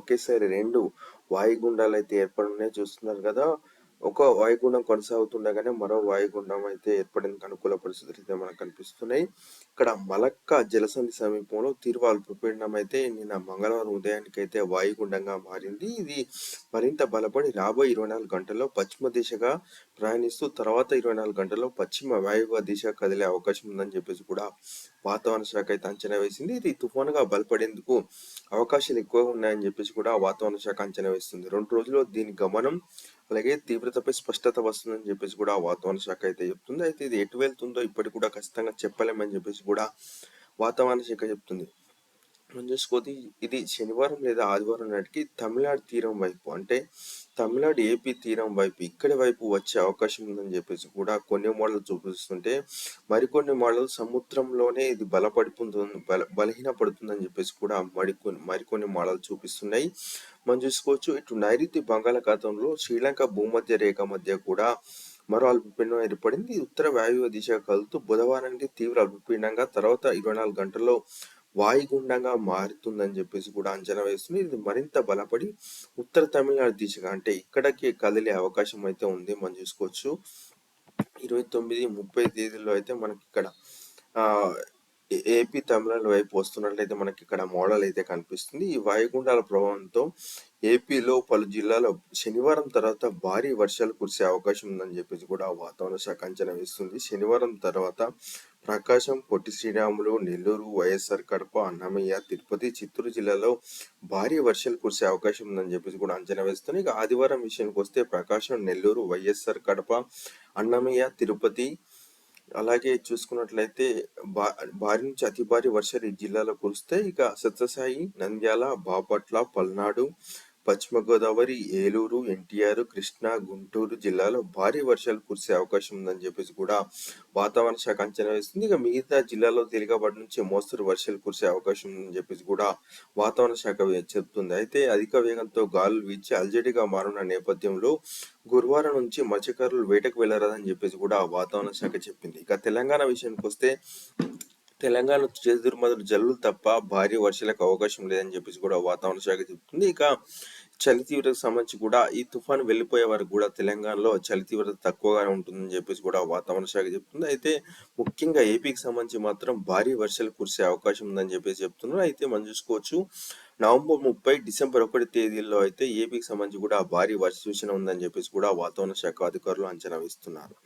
ఒకేసారి రెండు వాయుగుండాలు అయితే ఏర్పడినాయి చూస్తున్నారు కదా. ఒక వాయుగుండం కొనసాగుతుండగానే మరో వాయుగుండం అయితే ఏర్పడేందుకు అనుకూల పరిస్థితులు అయితే మనకు కనిపిస్తున్నాయి. ఇక్కడ మలక్క జలసంధి సమీపంలో తిరువాల్ అల్పపీడనం అయితే నిన్న మంగళవారం ఉదయానికి అయితే వాయుగుండంగా మారింది. ఇది మరింత బలపడి రాబోయే ఇరవై నాలుగు గంటల్లో పశ్చిమ దిశగా ప్రయాణిస్తూ తర్వాత ఇరవై నాలుగు గంటల్లో పశ్చిమ వాయువ్య దిశ కదిలే అవకాశం ఉందని చెప్పేసి కూడా వాతావరణ శాఖ అయితే అంచనా వేసింది. ఇది తుఫానుగా బలపడేందుకు అవకాశాలు ఎక్కువగా ఉన్నాయని చెప్పేసి కూడా వాతావరణ శాఖ అంచనా వేస్తుంది. రెండు రోజుల్లో దీని గమనం అలాగే తీవ్రతపై స్పష్టత వస్తుందని చెప్పేసి కూడా వాతావరణ శాఖ అయితే చెప్తుంది. అయితే ఇది ఎటు వెళ్తుందో ఇప్పటికి కూడా ఖచ్చితంగా చెప్పలేమని చెప్పేసి కూడా వాతావరణ శాఖ చెప్తుంది. మనం ఇది శనివారం లేదా ఆదివారం నాటికి తమిళనాడు తీరం వైపు అంటే తమిళనాడు ఏపీ తీరం వైపు ఇక్కడి వైపు వచ్చే అవకాశం ఉందని చెప్పేసి కూడా కొన్ని మోడల్ చూపిస్తుంటే మరికొన్ని మోడల్ సముద్రంలోనే ఇది బలపడిపోతుంది బల బలహీనపడుతుందని చెప్పేసి కూడా మరికొన్ని మరికొన్ని మోడల్ చూపిస్తున్నాయి. మనం చూసుకోవచ్చు ఇటు నైరుతి బంగాళాఖాతంలో శ్రీలంక భూమధ్య రేఖ మధ్య కూడా మరో అల్పపీడనం ఏర్పడింది. ఉత్తర వాయువ్య దిశ కలుతూ బుధవారానికి తీవ్ర అల్పపీడనంగా తర్వాత ఇరవై నాలుగు గంటల్లో వాయుగుండంగా మారుతుందని చెప్పేసి కూడా అంచనా వేస్తుంది. ఇది మరింత బలపడి ఉత్తర తమిళనాడు దిశగా అంటే ఇక్కడికి కదిలే అవకాశం అయితే ఉంది మనం చూసుకోవచ్చు. ఇరవై తొమ్మిది ముప్పై తేదీల్లో అయితే మనకి ఇక్కడ ఏపీ తమిళనాడు వైపు వస్తున్నట్లయితే మనకి ఇక్కడ మోడల్ అయితే కనిపిస్తుంది. ఈ వాయుగుండాల ప్రభావంతో ఏపీలో పలు జిల్లాలో శనివారం తర్వాత భారీ వర్షాలు కురిసే అవకాశం ఉందని చెప్పేసి కూడా వాతావరణ శాఖ అంచనా వేస్తుంది. శనివారం తర్వాత ప్రకాశం పొట్టి శ్రీరాములు నెల్లూరు వైఎస్ఆర్ కడప అన్నమయ్య తిరుపతి చిత్తూరు జిల్లాలో భారీ వర్షాలు కురిసే అవకాశం ఉందని చెప్పేసి కూడా అంచనా వేస్తుంది ఇక ఆదివారం విషయానికి వస్తే ప్రకాశం నెల్లూరు వైఎస్ఆర్ కడప అన్నమయ్య తిరుపతి అలాగే చూసుకున్నట్లయితే బా భారీ నుంచి అతి భారీ వర్షాలు ఈ జిల్లాలో కురిస్తే ఇక సత్యసాయి నంద్యాల బాపట్ల పల్నాడు పశ్చిమ గోదావరి ఏలూరు ఎన్టీఆర్ కృష్ణా గుంటూరు జిల్లాలో భారీ వర్షాలు కురిసే అవకాశం ఉందని చెప్పేసి కూడా వాతావరణ శాఖ అంచనా వేస్తుంది. ఇక మిగతా జిల్లాలో తేలికపాటి నుంచి మోస్తరు వర్షాలు కురిసే అవకాశం ఉందని చెప్పేసి కూడా వాతావరణ శాఖ చెప్తుంది. అయితే అధిక వేగంతో గాలులు వీచి అల్జడిగా మారిన నేపథ్యంలో గురువారం నుంచి మత్స్యకారులు వేటకు వెళ్ళరాదని చెప్పేసి కూడా వాతావరణ శాఖ చెప్పింది. ఇక తెలంగాణ విషయానికి వస్తే తెలంగాణ చెదురుమదురు జల్లులు తప్ప భారీ వర్షాలకు అవకాశం లేదని చెప్పేసి కూడా వాతావరణ శాఖ చెబుతుంది. ఇక చలి తీవ్రతకు సంబంధించి కూడా ఈ తుఫాను వెళ్ళిపోయే వరకు కూడా తెలంగాణలో చలి తీవ్రత తక్కువగానే ఉంటుందని చెప్పేసి కూడా వాతావరణ శాఖ చెప్తుంది అయితే ముఖ్యంగా ఏపీకి సంబంధించి మాత్రం భారీ వర్షాలు కురిసే అవకాశం ఉందని చెప్పేసి చెప్తున్నారు. అయితే మనం చూసుకోవచ్చు నవంబర్ ముప్పై డిసెంబర్ ఒకటి తేదీల్లో అయితే ఏపీకి సంబంధించి కూడా భారీ వర్ష సూచన ఉందని చెప్పేసి కూడా వాతావరణ శాఖ అధికారులు అంచనా వేస్తున్నారు.